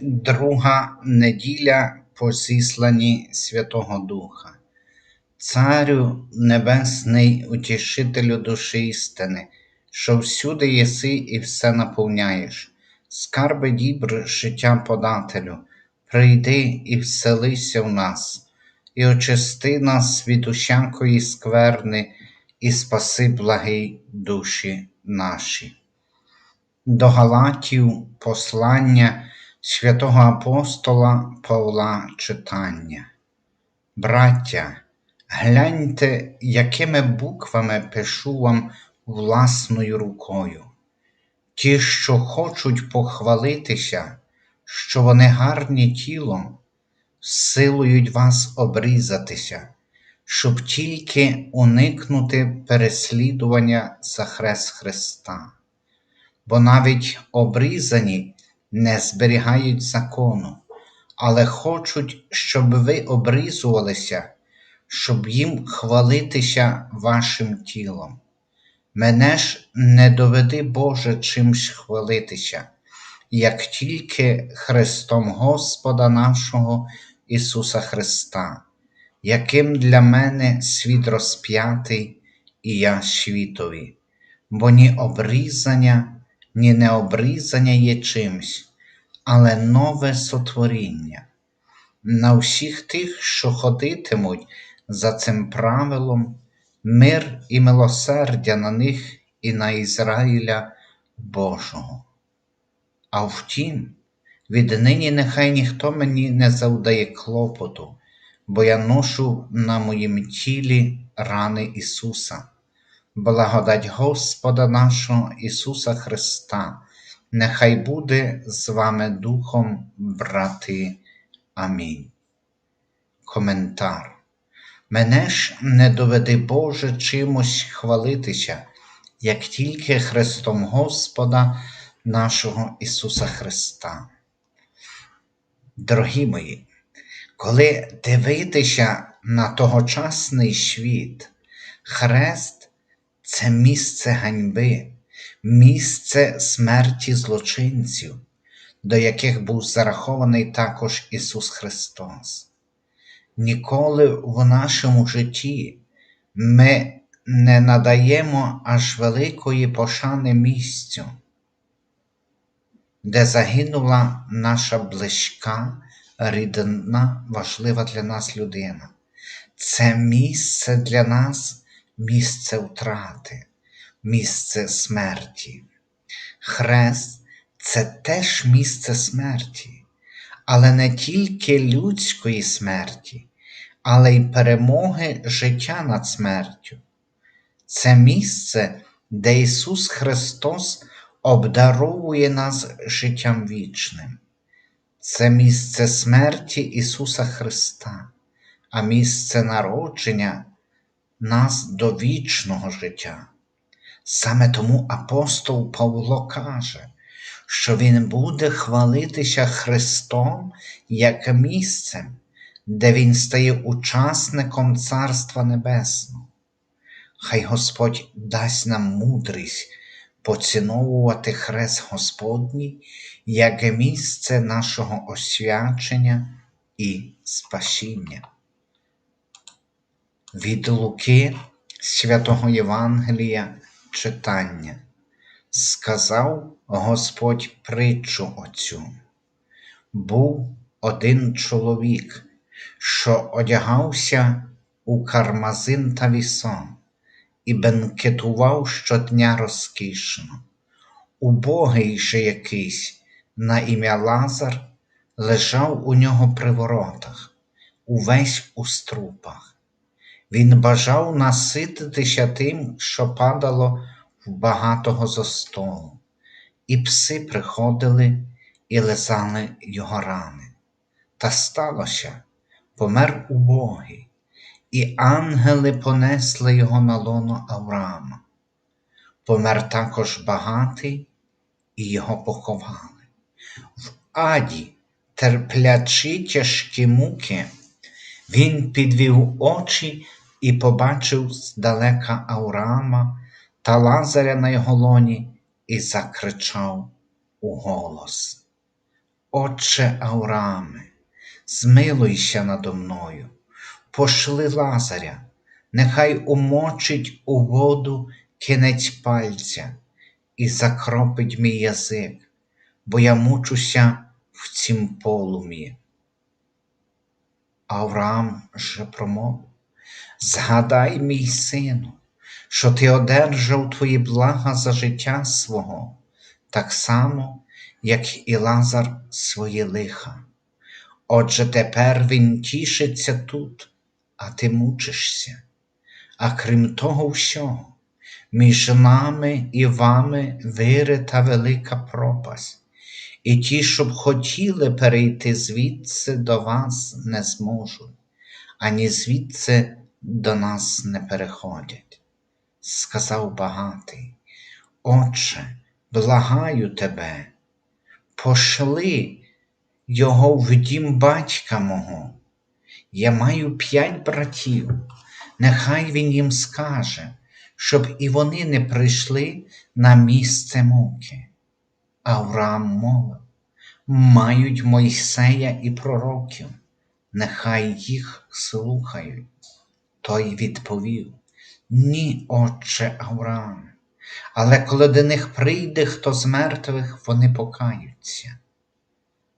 Друга неділя по зісланні Святого Духа. Царю Небесний, утішителю душі істини, що всюди єси і все наповняєш, скарби дібр життя подателю, прийди і вселися в нас, і очисти нас від усякої скверни, і спаси благий душі наші. До Галатів послання святого апостола Павла читання. Браття, гляньте, якими буквами пишу вам власною рукою. Ті, що хочуть похвалитися, що вони гарні тілом, силують вас обрізатися, щоб тільки уникнути переслідування за хрест Христа. Бо навіть обрізані не зберігають закону, але хочуть, щоб ви обрізувалися, щоб їм хвалитися вашим тілом. Мене ж не доведи, Боже, чимсь хвалитися, як тільки Христом Господа нашого Ісуса Христа, яким для мене світ розп'ятий і я світові, бо ні обрізання, ні необрізання є чимсь, але нове сотворіння. На всіх тих, що ходитимуть за цим правилом, мир і милосердя на них і на Ізраїля Божого. А втім, віднині нехай ніхто мені не завдає клопоту, бо я ношу на моїм тілі рани Ісуса. Благодать Господа нашого Ісуса Христа, нехай буде з вами Духом, брати. Амінь. Коментар. Мене ж не доведи Боже чимось хвалитися, як тільки Христом Господа нашого Ісуса Христа. Дорогі мої, коли дивитися на тогочасний світ, хрест це місце ганьби, місце смерті злочинців, до яких був зарахований також Ісус Христос. Ніколи в нашому житті ми не надаємо аж великої пошани місцю, де загинула наша близька, рідна, важлива для нас людина. Це місце для нас місце втрати, місце смерті. Хрест це теж місце смерті, але не тільки людської смерті, але й перемоги життя над смертю. Це місце, де Ісус Христос обдаровує нас життям вічним. Це місце смерті Ісуса Христа, а місце народження нас до вічного життя. Саме тому апостол Павло каже, що Він буде хвалитися Христом як місцем, де Він стає учасником Царства Небесного. Хай Господь дасть нам мудрість поціновувати Хрест Господній як місце нашого освячення і спасіння. Від Луки святого Євангелія читання. Сказав Господь притчу оцю. Був один чоловік, що одягався у кармазин та вісон і бенкетував щодня розкішно. Убогий же якийсь на ім'я Лазар лежав у нього при воротах, увесь у струпах. Він бажав насититися тим, що падало в багатого зо столу, і пси приходили і лизали його рани. Та сталося, помер убогий, і ангели понесли його на лоно Авраама. Помер також багатий, і його поховали. В аді, терплячи тяжкі муки, він підвів очі і побачив здалека Авраама та Лазаря на його лоні і закричав у голос. Отче Аврааме, змилуйся надо мною, пошли Лазаря, нехай умочить у воду кінець пальця і закропить мій язик, бо я мучуся в цім полум'ї. Авраам же промовив, згадай, мій сину, що ти одержав твої блага за життя свого, так само, як і Лазар свої лиха. Отже, тепер він тішиться тут, а ти мучишся. А крім того всього, між нами і вами вирита велика пропасть, і ті, що хотіли перейти звідси до вас, не зможуть, ані звідси до нас не переходять. Сказав багатий, Отче, благаю тебе, пошли його в дім батька мого. Я маю п'ять братів, нехай він їм скаже, щоб і вони не прийшли на місце муки. Авраам мовив, мають Мойсея і пророків, нехай їх слухають. Той відповів, ні, отче Авраам, але коли до них прийде хто з мертвих, вони покаються.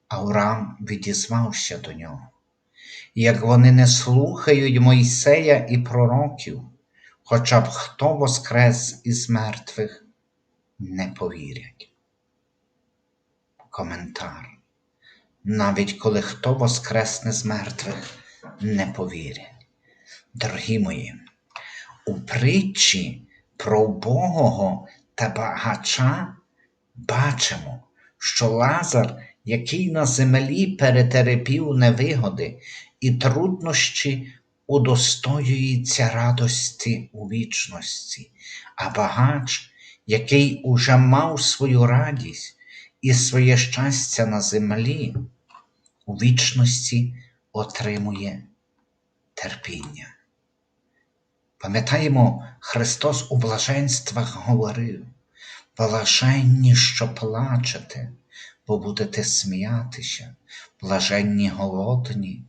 Авраам відізвався до нього. Як вони не слухають Мойсея і пророків, хоча б хто воскрес із мертвих, не повірять. Коментар. Навіть коли хто воскресне з мертвих, не повірять. Дорогі мої, у притчі про убогого та багача бачимо, що Лазар, який на землі перетерпів невигоди і труднощі, удостоюється радості у вічності, а багач, який уже мав свою радість і своє щастя на землі, у вічності отримує терпіння. Пам'ятаємо, Христос у блаженствах говорив, блаженні, що плачете, бо будете сміятися, блаженні голодні,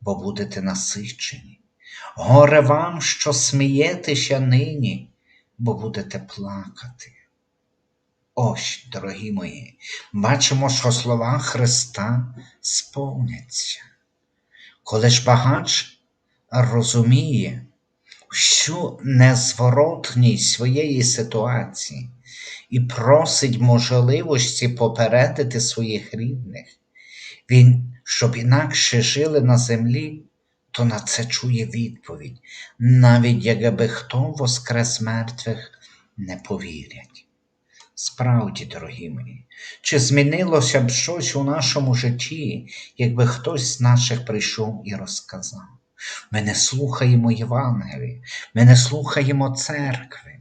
бо будете насичені. Горе вам, що смієтеся нині, бо будете плакати. Ось, дорогі мої, бачимо, що слова Христа сповняться. Коли ж багач розуміє всю незворотність своєї ситуації і просить можливості попередити своїх рідних, він, щоб інакше жили на землі, то на це чує відповідь, навіть якби хто воскрес мертвих не повірять. Справді, дорогі мої, чи змінилося б щось у нашому житті, якби хтось з наших прийшов і розказав? Ми не слухаємо Євангелії, ми не слухаємо церкви,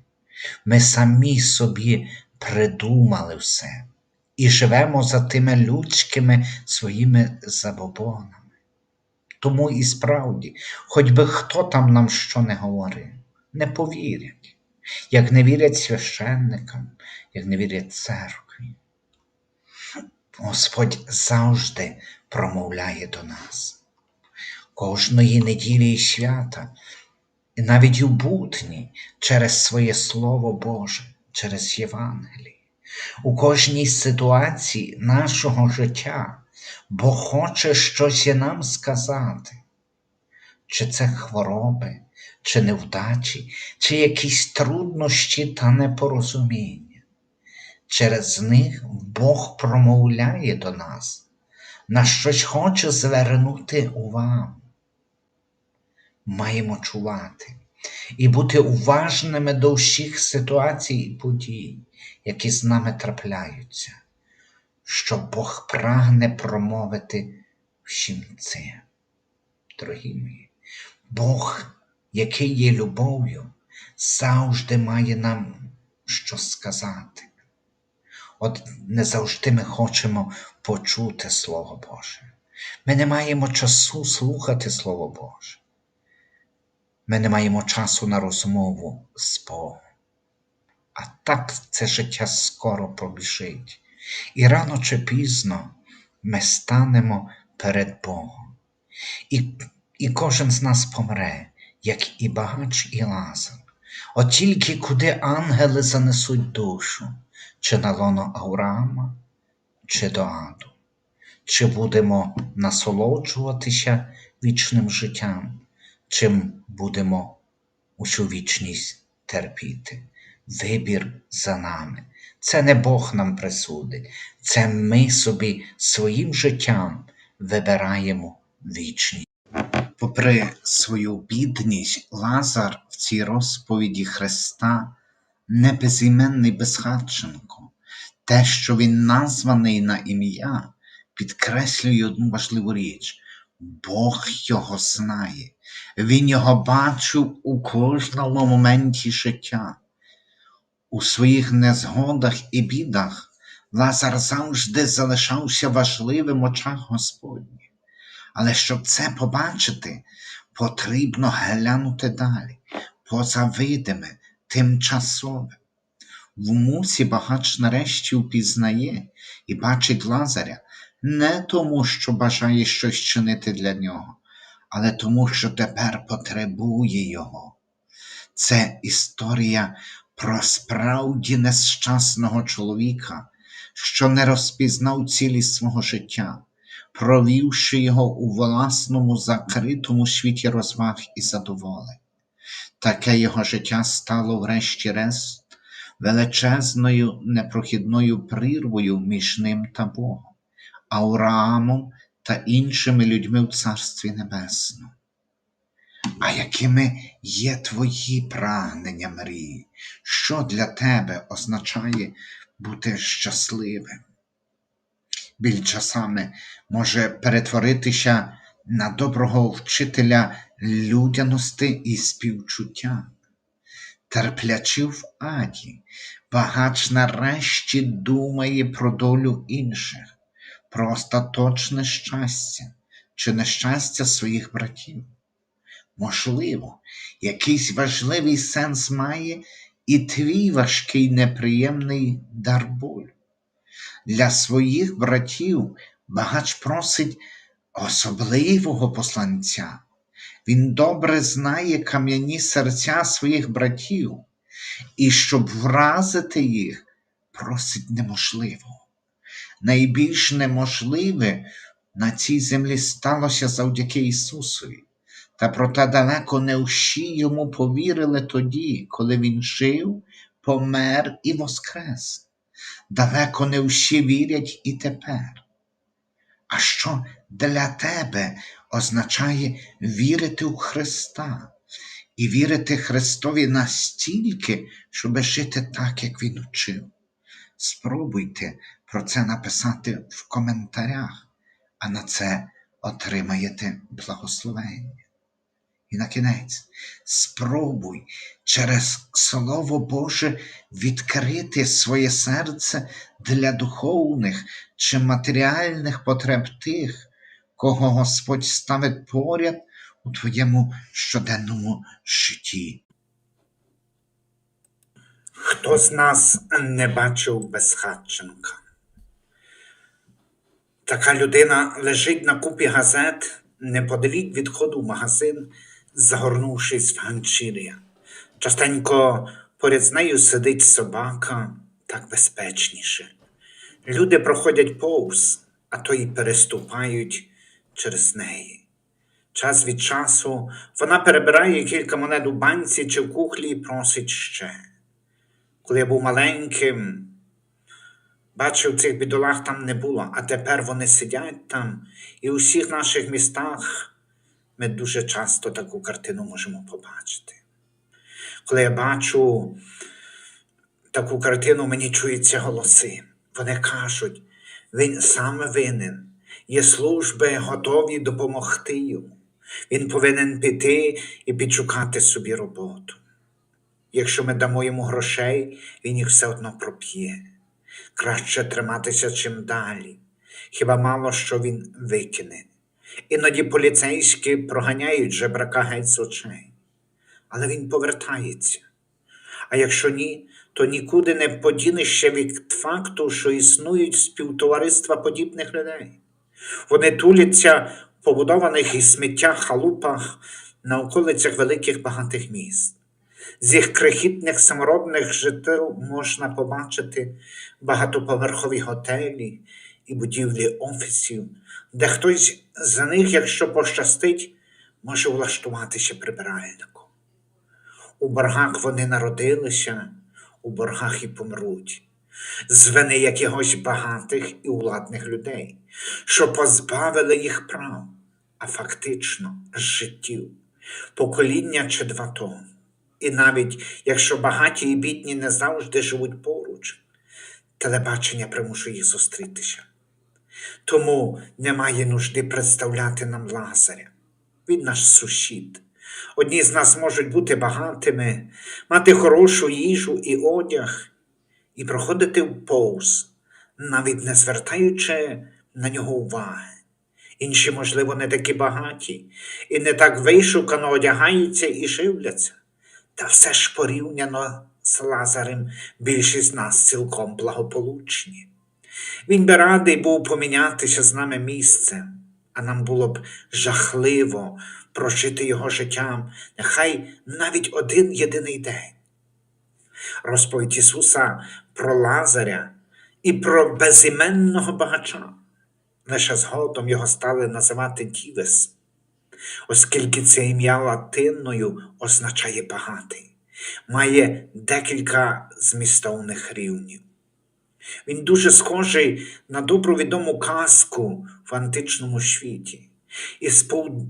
ми самі собі придумали все і живемо за тими людськими своїми забобонами. Тому і справді, хоч би хто там нам що не говорив, не повірять, як не вірять священникам, як не вірять церкві. Господь завжди промовляє до нас. Кожної неділі і свята, і навіть у будні через своє Слово Боже, через Євангеліє, у кожній ситуації нашого життя, бо хоче щось і нам сказати, чи це хвороби, чи невдачі, чи якісь труднощі та непорозуміння. Через них Бог промовляє до нас, на щось хоче звернути увагу. Маємо чувати і бути уважними до всіх ситуацій і подій, які з нами трапляються, що Бог прагне промовити всім це. Дорогі мої, Бог, який є любов'ю, завжди має нам що сказати. От не завжди ми хочемо почути Слово Боже. Ми не маємо часу слухати Слово Боже. Ми не маємо часу на розмову з Богом. А так це життя скоро пробіжить. І рано чи пізно ми станемо перед Богом. І, і кожен з нас помре, як і багач, і Лазар. От тільки куди ангели занесуть душу, чи на лоно Авраама, чи до аду, чи будемо насолоджуватися вічним життям, чим будемо усю вічність терпіти. Вибір за нами. Це не Бог нам присудить, це ми собі своїм життям вибираємо вічність. Попри свою бідність, Лазар в цій розповіді Христа не безіменний безхатченко. Те, що він названий на ім'я, підкреслює одну важливу річ. Бог його знає, Він його бачив у кожному моменті життя. У своїх незгодах і бідах Лазар завжди залишався важливим в очах Господніх. Але щоб це побачити, потрібно глянути далі, поза видиме, тимчасове. В муці багач нарешті впізнає і бачить Лазаря не тому, що бажає щось чинити для нього, але тому, що тепер потребує його. Це історія про справді нещасного чоловіка, що не розпізнав цілі свого життя, провівши його у власному закритому світі розваг і задоволень. Таке його життя стало врешті-решт величезною непрохідною прірвою між ним та Богом, Авраамом та іншими людьми в Царстві Небесному. А якими є твої прагнення, мрії? Що для тебе означає бути щасливим? Біль часами може перетворитися на доброго вчителя людяності і співчуття. Терплячи в аді, багач нарешті думає про долю інших, про остаточне щастя чи нещастя своїх братів. Можливо, якийсь важливий сенс має і твій важкий неприємний дар болю. Для своїх братів багач просить особливого посланця. Він добре знає кам'яні серця своїх братів, і щоб вразити їх, просить неможливого. Найбільш неможливе на цій землі сталося завдяки Ісусові. Та проте далеко не всі йому повірили тоді, коли він жив, помер і воскрес. Далеко не всі вірять і тепер. А що для тебе означає вірити у Христа і вірити Христові настільки, щоб жити так, як Він учив? Спробуйте про це написати в коментарях, а на це отримаєте благословення. І на кінець спробуй через Слово Боже відкрити своє серце для духовних чи матеріальних потреб тих, кого Господь ставить поряд у твоєму щоденному житті. Хто з нас не бачив безхатченка? Така людина лежить на купі газет неподалік від входу в магазин, загорнувшись в ганчір'я. Частенько поряд з нею сидить собака, так безпечніше. Люди проходять повз, а то й переступають через неї. Час від часу вона перебирає кілька монет у банці чи в кухлі і просить ще. Коли я був маленьким, бачив цих бідолах там не було, а тепер вони сидять там, і у всіх наших містах ми дуже часто таку картину можемо побачити. Коли я бачу таку картину, мені чуються голоси. Вони кажуть, він саме винен, є служби готові допомогти йому. Він повинен піти і підшукати собі роботу. Якщо ми дамо йому грошей, він їх все одно проп'є. Краще триматися чим далі. Хіба мало що він викине. Іноді поліцейські проганяють жебрака геть з очей. Але він повертається. А якщо ні, то нікуди не подінешся від факту, що існують співтовариства подібних людей. Вони туляться в побудованих із сміття халупах на околицях великих багатих міст. З їх крихітних саморобних жител можна побачити багатоповерхові готелі і будівлі офісів, де хтось з них, якщо пощастить, може влаштуватися прибиральником. У боргах вони народилися, у боргах і помруть. З вини якихось багатих і владних людей, що позбавили їх прав, а фактично життів, покоління чи два тому. І навіть якщо багаті і бідні не завжди живуть поруч, телебачення примушує їх зустрітися. Тому немає нужди представляти нам Лазаря. Він наш сусід. Одні з нас можуть бути багатими, мати хорошу їжу і одяг, і проходити вповз, навіть не звертаючи на нього уваги. Інші, можливо, не такі багаті, і не так вишукано одягаються і живляться. Та все ж порівняно з Лазарем більшість з нас цілком благополучні. Він би радий був помінятися з нами місцем, а нам було б жахливо прожити його життям, нехай навіть один єдиний день. Розповідь Ісуса про Лазаря і про безіменного багача. Лише згодом його стали називати Дівес, оскільки це ім'я латиною означає багатий, має декілька змістовних рівнів. Він дуже схожий на добру відому казку в античному світі.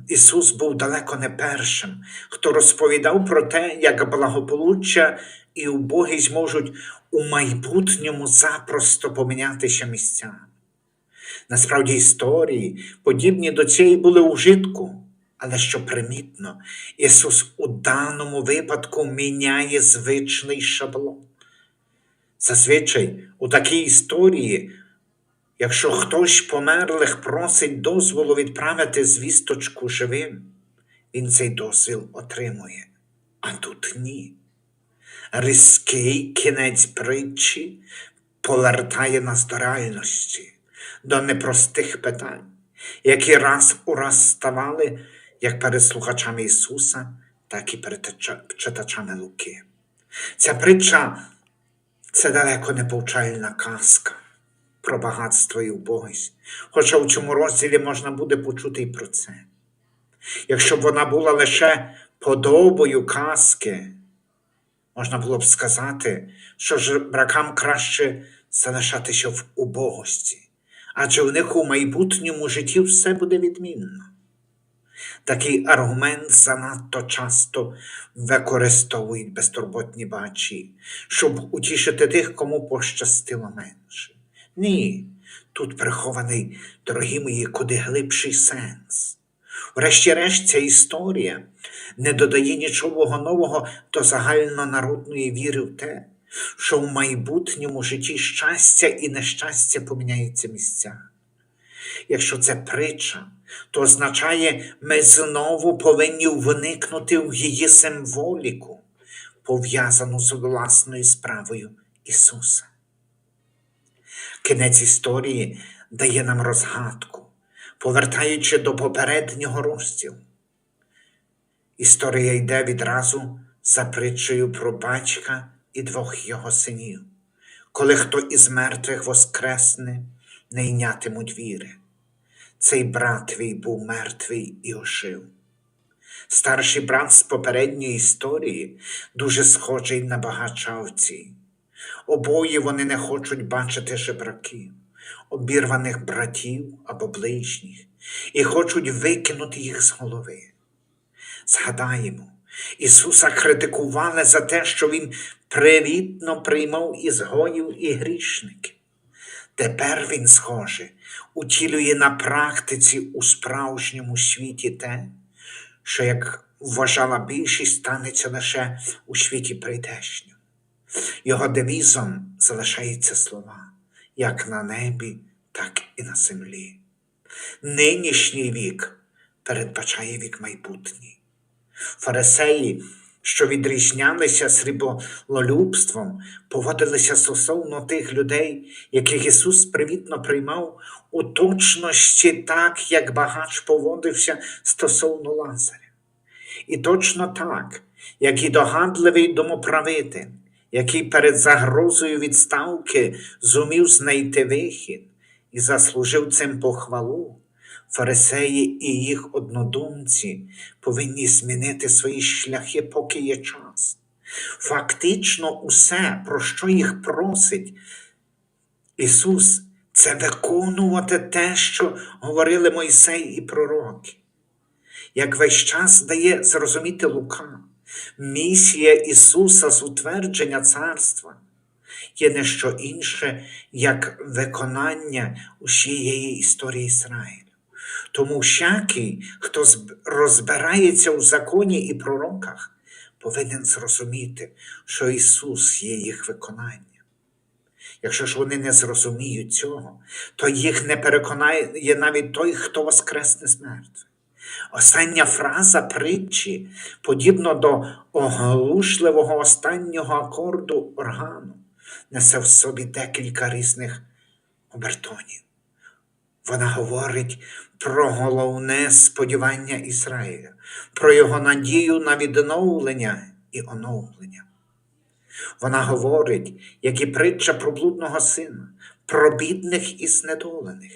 Ісус був далеко не першим, хто розповідав про те, як благополуччя і убогість можуть у майбутньому запросто помінятися місцями. Насправді історії, подібні до цієї були у житку, але що примітно, Ісус у даному випадку міняє звичний шаблон. Зазвичай у такій історії, якщо хтось померлих просить дозволу відправити звісточку живим, він цей дозвіл отримує. А тут ні. Різкий кінець притчі повертає нас до реальності, до непростих питань, які раз у раз ставали як перед слухачами Ісуса, так і перед читачами Луки. Ця притча це далеко не повчальна казка про багатство і убогість, хоча у цьому розділі можна буде почути і про це. Якщо б вона була лише подобою казки, можна було б сказати, що жебракам краще залишатися в убогості, адже в них у майбутньому житті все буде відмінно. Такий аргумент занадто часто використовують безтурботні бачі, щоб утішити тих, кому пощастило менше. Ні, тут прихований, дорогі мої, куди глибший сенс. Врешті-решт, ця історія не додає нічого нового до загальнонародної віри в те, що в майбутньому житті щастя і нещастя поміняються місцями. Якщо це притча, то означає, ми знову повинні вникнути в її символіку, пов'язану з власною справою Ісуса. Кінець історії дає нам розгадку, повертаючи до попереднього розділу. Історія йде відразу за притчею про батька і двох його синів. Коли хто із мертвих воскресне, не йнятимуть віри. Цей брат твій був мертвий і ожив. Старший брат з попередньої історії дуже схожий на багача в цій. Обоє вони не хочуть бачити жебраків, обірваних братів або ближніх, і хочуть викинути їх з голови. Згадаємо, Ісуса критикували за те, що Він привітно приймав ізгоїв і грішників. Тепер він, схоже, утілює на практиці у справжньому світі те, що, як вважала більшість, станеться лише у світі прийдешньому. Його девізом залишаються слова як на небі, так і на землі. Нинішній вік передбачає вік майбутній. Фарисеї що відрізнялися сріблолюбством, поводилися стосовно тих людей, яких Ісус привітно приймав у точності так, як багач поводився стосовно Лазаря. І точно так, як і догадливий домоправитель, який перед загрозою відставки зумів знайти вихід і заслужив цим похвалу, фарисеї і їх однодумці повинні змінити свої шляхи, поки є час. Фактично, усе, про що їх просить Ісус, це виконувати те, що говорили Мойсей і пророки як весь час дає зрозуміти Лука, місія Ісуса з утвердження царства є не що інше, як виконання усієї історії Ізраїлю. Тому всякий, хто розбирається у законі і пророках, повинен зрозуміти, що Ісус є їх виконання. Якщо ж вони не зрозуміють цього, то їх не переконає навіть той, хто воскресне з. Остання фраза притчі, подібно до оглушливого останнього акорду органу, несе в собі декілька різних обертонів. Вона говорить про головне сподівання Ізраїля, про його надію на відновлення і оновлення. Вона говорить, як і притча про блудного сина, про бідних і знедолених,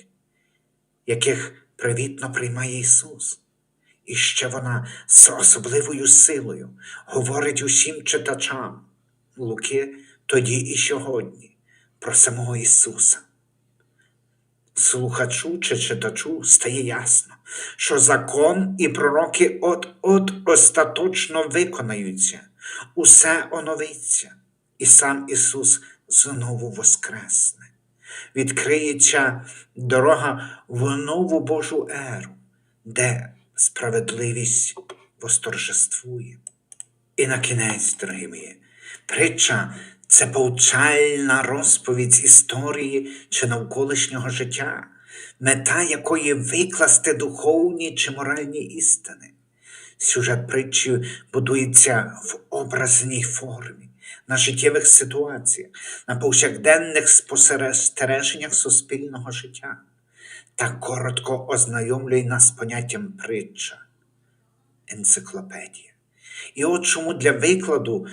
яких привітно приймає Ісус. І ще вона з особливою силою говорить усім читачам Луки тоді і сьогодні про самого Ісуса. Слухачу чи читачу стає ясно, що закон і пророки от-от остаточно виконаються, усе оновиться, і сам Ісус знову воскресне. Відкриється дорога в нову Божу еру, де справедливість восторжествує. І на кінець, дорогі мої, притча це повчальна розповідь історії чи навколишнього життя, мета якої викласти духовні чи моральні істини. Сюжет притчі будується в образній формі, на життєвих ситуаціях, на повсякденних спостереженнях суспільного життя. Так коротко ознайомлює нас з поняттям притча, енциклопедія. І от чому для викладу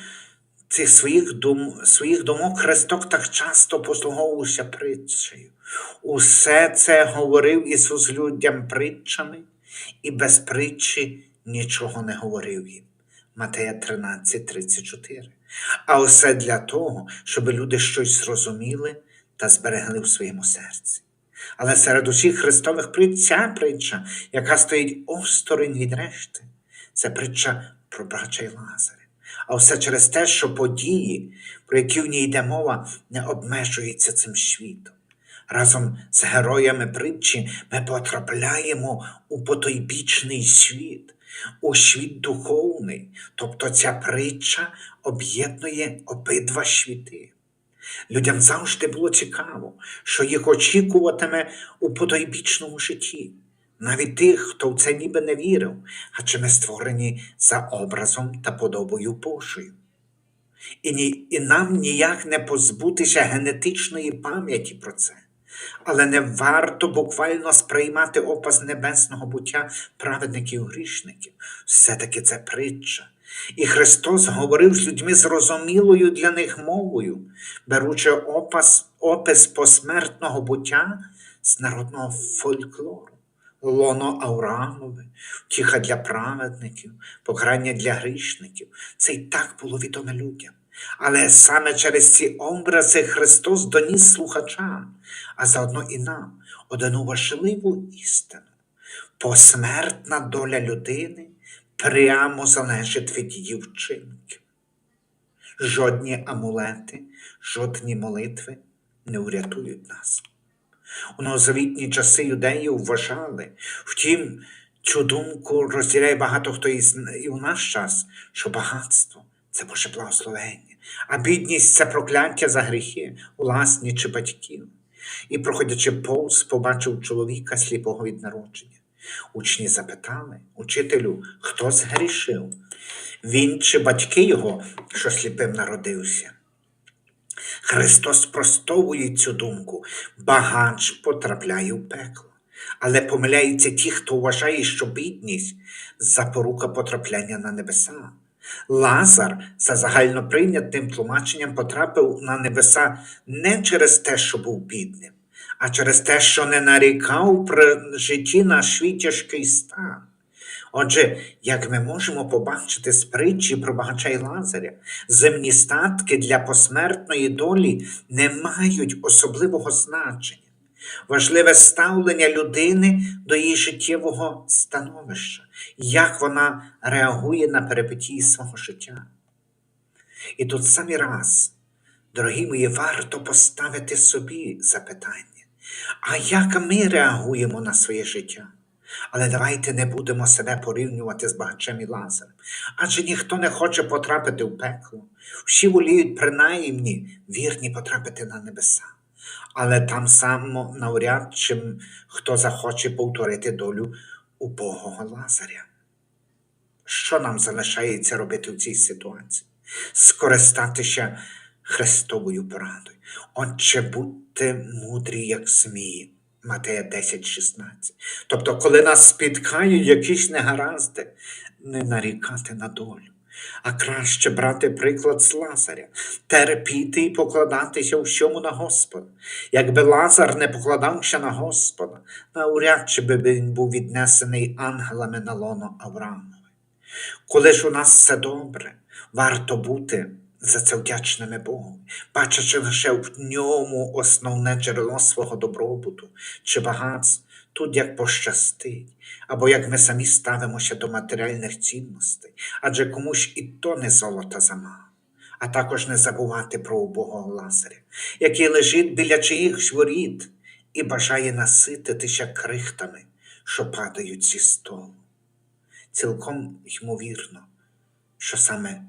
цих своїх, дум, своїх думок Христок так часто послуговувався притчею. Усе це говорив Ісус людям притчами, і без притчі нічого не говорив їм. Матея 13, 34. А усе для того, щоб люди щось зрозуміли та зберегли в своєму серці. Але серед усіх Христових притч ця притча, яка стоїть осторонь від решти, це притча про брача й Лазаря. А все через те, що події, про які в ній йде мова, не обмежуються цим світом. Разом з героями притчі ми потрапляємо у потойбічний світ, у світ духовний, тобто ця притча об'єднує обидва світи. Людям завжди було цікаво, що їх очікуватиме у потойбічному житті, навіть тих, хто в це ніби не вірив, адже ми створені за образом та подобою Божою. І, ні, і нам ніяк не позбутися генетичної пам'яті про це. Але не варто буквально сприймати опас небесного буття праведників грішників. Все-таки це притча. І Христос говорив з людьми зрозумілою для них мовою, беручи опас, опис посмертного буття з народного фольклору. Лоно Авраамове, втіха для праведників, покарання для грішників. Це й так було відоме людям. Але саме через ці образи Христос доніс слухачам, а заодно і нам одну важливу істину. Посмертна доля людини прямо залежить від її вчинків. Жодні амулети, жодні молитви не врятують нас. У новозавітні часи юдеї вважали, втім, цю думку розділяє багато хто із і у наш час, що багатство це Боже благословення, а бідність це прокляття за гріхи, власні чи батьків. І, проходячи повз, побачив чоловіка сліпого від народження. Учні запитали учителю, хто згрішив. він чи батьки його, що сліпим народився. Христос спростовує цю думку, багач потрапляє в пекло. Але помиляються ті, хто вважає, що бідність запорука потрапляння на небеса. Лазар за загальноприйнятим тлумаченням потрапив на небеса не через те, що був бідним, а через те, що не нарікав при житті на свій тяжкий стан. Отже, як ми можемо побачити з притчі про багача й Лазаря, земні статки для посмертної долі не мають особливого значення. Важливе ставлення людини до її життєвого становища, як вона реагує на перипетії свого життя. І тут самі раз, дорогі мої, варто поставити собі запитання, а як ми реагуємо на своє життя? Але давайте не будемо себе порівнювати з багачем і Лазарем, адже ніхто не хоче потрапити в пекло. Всі воліють принаймні вірні потрапити на небеса. Але там само навряд чи хто захоче повторити долю убогого Лазаря. Що нам залишається робити в цій ситуації? Скористатися Христовою порадою. Отче, будьте мудрі, як змії. Матея 10,16. Тобто, коли нас спіткають якісь негаразди, не нарікати на долю, а краще брати приклад з Лазаря, терпіти і покладатися всьому на Господа. Якби Лазар не покладався на Господа, навряд чи би він був віднесений ангелами на лоно Авраамове. Коли ж у нас все добре, варто бути за це вдячними Богу, бачачи лише в ньому основне джерело свого добробуту чи багатств, тут як пощастить, або як ми самі ставимося до матеріальних цінностей, адже комусь і то не золота замало. А також не забувати про убогого Лазаря, який лежить біля чиїхось воріт і бажає насититися крихтами, що падають зі столу цілком ймовірно, що саме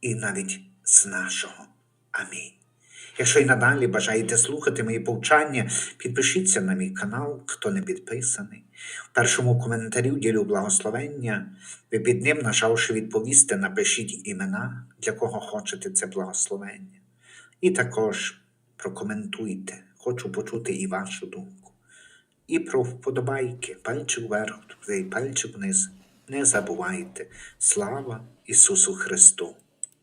і навіть з нашого. Амінь. Якщо і надалі бажаєте слухати мої повчання, підпишіться на мій канал, хто не підписаний. В першому коментарі ділю благословення. Ви під ним, нажавши відповісти, напишіть імена, для кого хочете це благословення. І також прокоментуйте, хочу почути і вашу думку. І про вподобайки, пальчик вверх, пальчик вниз. Не забувайте. Слава Ісусу Христу!